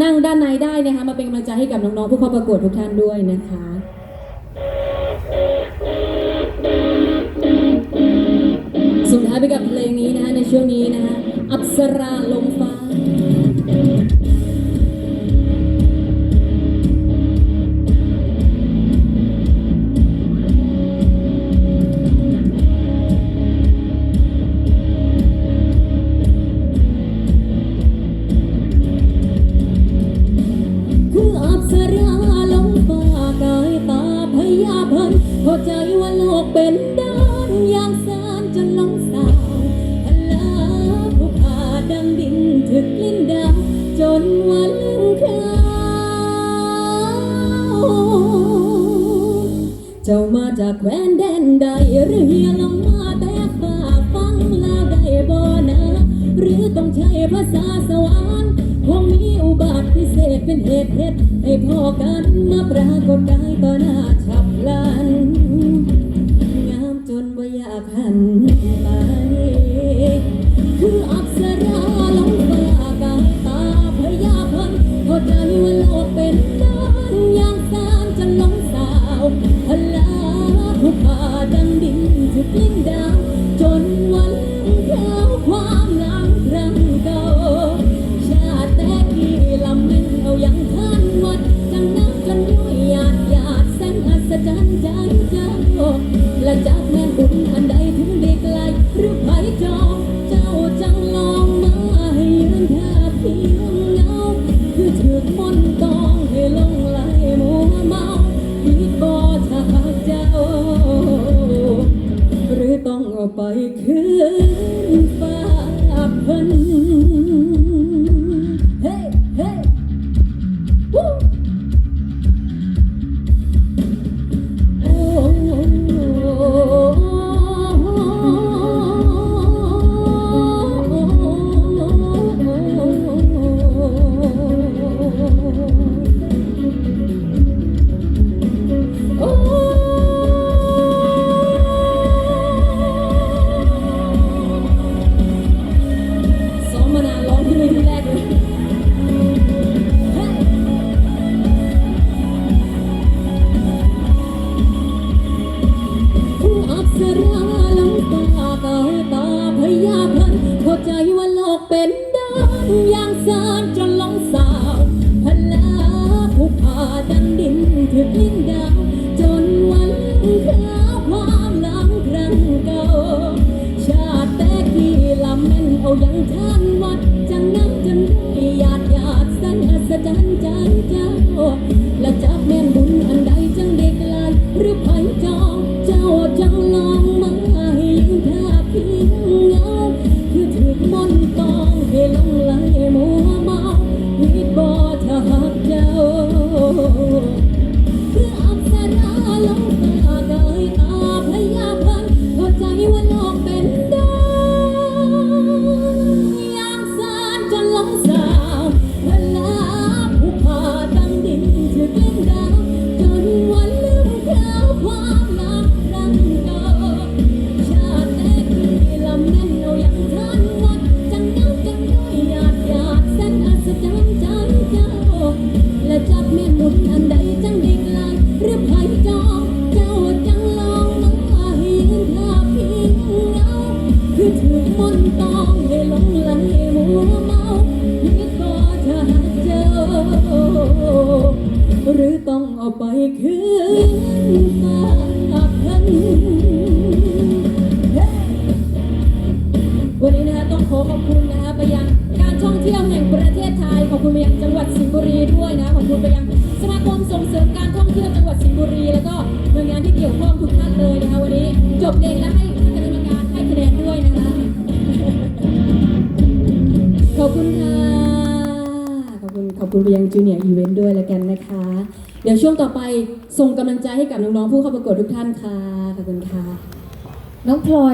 นั่งด้านในได้นะคะมาเป็นกำลังใจให้กับน้องๆผู้เข้าประกวดทุกท่านด้วยนะคะสุดท้ายไปกับเพลงนี้นะคะในช่วงนี้นะคะอัปสราลมฟ้า เข้าใจว่าโลกเป็นด้านอย่างสารจนหลงสาวพลาผู้พาดังดินถึกลิ้นดาวจนวันลืมเขาเจ้ามาจากแคว้นแดนใดหรือเฮียลงมาแต่ฝ่าฟังลาได้บ่นะหรือต้องใช้ภาษาสวรรค์คงมีอุบาทพิเศษเป็นเหตุเหตุให้พ่อกันมาปรากฏกายต่อหน้าฉับพลัน นว่าอยากหันไป คืออับสราลงฟ้ากาตาพยาพันเข้าใจว่าโลกเป็นด้านอย่างสารจะลงสาวพลาผู้พาดังดินถึกลิ้นดาวจนวันเท้าความหลังครั้งเก่าชาติแต่กี้ลำเป็นเอาอย่างท่านวัดจังนักกันด้วยหยาดหยาดแสนอัศจรรย์ใจเจ้าและจากแม่ คือถือมนตองให้ลงไหลมัวเมาผิดบ่ถ้าหากเจ้า หรือต้องเอาไปคืนฟ้าเพิ่น ดินถึกลิ้นดาวจนวันขาวความหลังครั้งเก่า ชาติแต่กี่ลำแม่นเอาอย่างท่านวัด จังน้ำจนได้หยาดหยาดแสนอัศจรรย์ใจเจ้าและจากแม่นบุ มนต์ตองให้หลงไหลมัวเมาผิดบ่ถ้าหาเจ้าหรือต้องเอาไปคืนฟ้าพันเฮ้วันนี้นะคะต้องขอขอบคุณนะคะไปยังการท่องเที่ยวแห่งประเทศไทย ขอบคุณไปยังจังหวัดสิงห์บุรีด้วยนะ ขอบคุณไปยังสมาคมส่งเสริมการท่องเที่ยวจังหวัดสิงห์บุรี แล้วก็หน่วยงานที่เกี่ยวข้องทุกท่านเลยนะคะวันนี้ จบเพลงและให้คณะกรรมการให้ ขอบคุณขอบคุณไปยังจูเนียร์อีเวนต์ด้วยแล้วกันนะคะ เดี๋ยวช่วงต่อไปส่งกำลังใจให้กับน้องๆผู้เข้าประกวดทุกท่านค่ะ ขอบคุณค่ะ น้องพลอย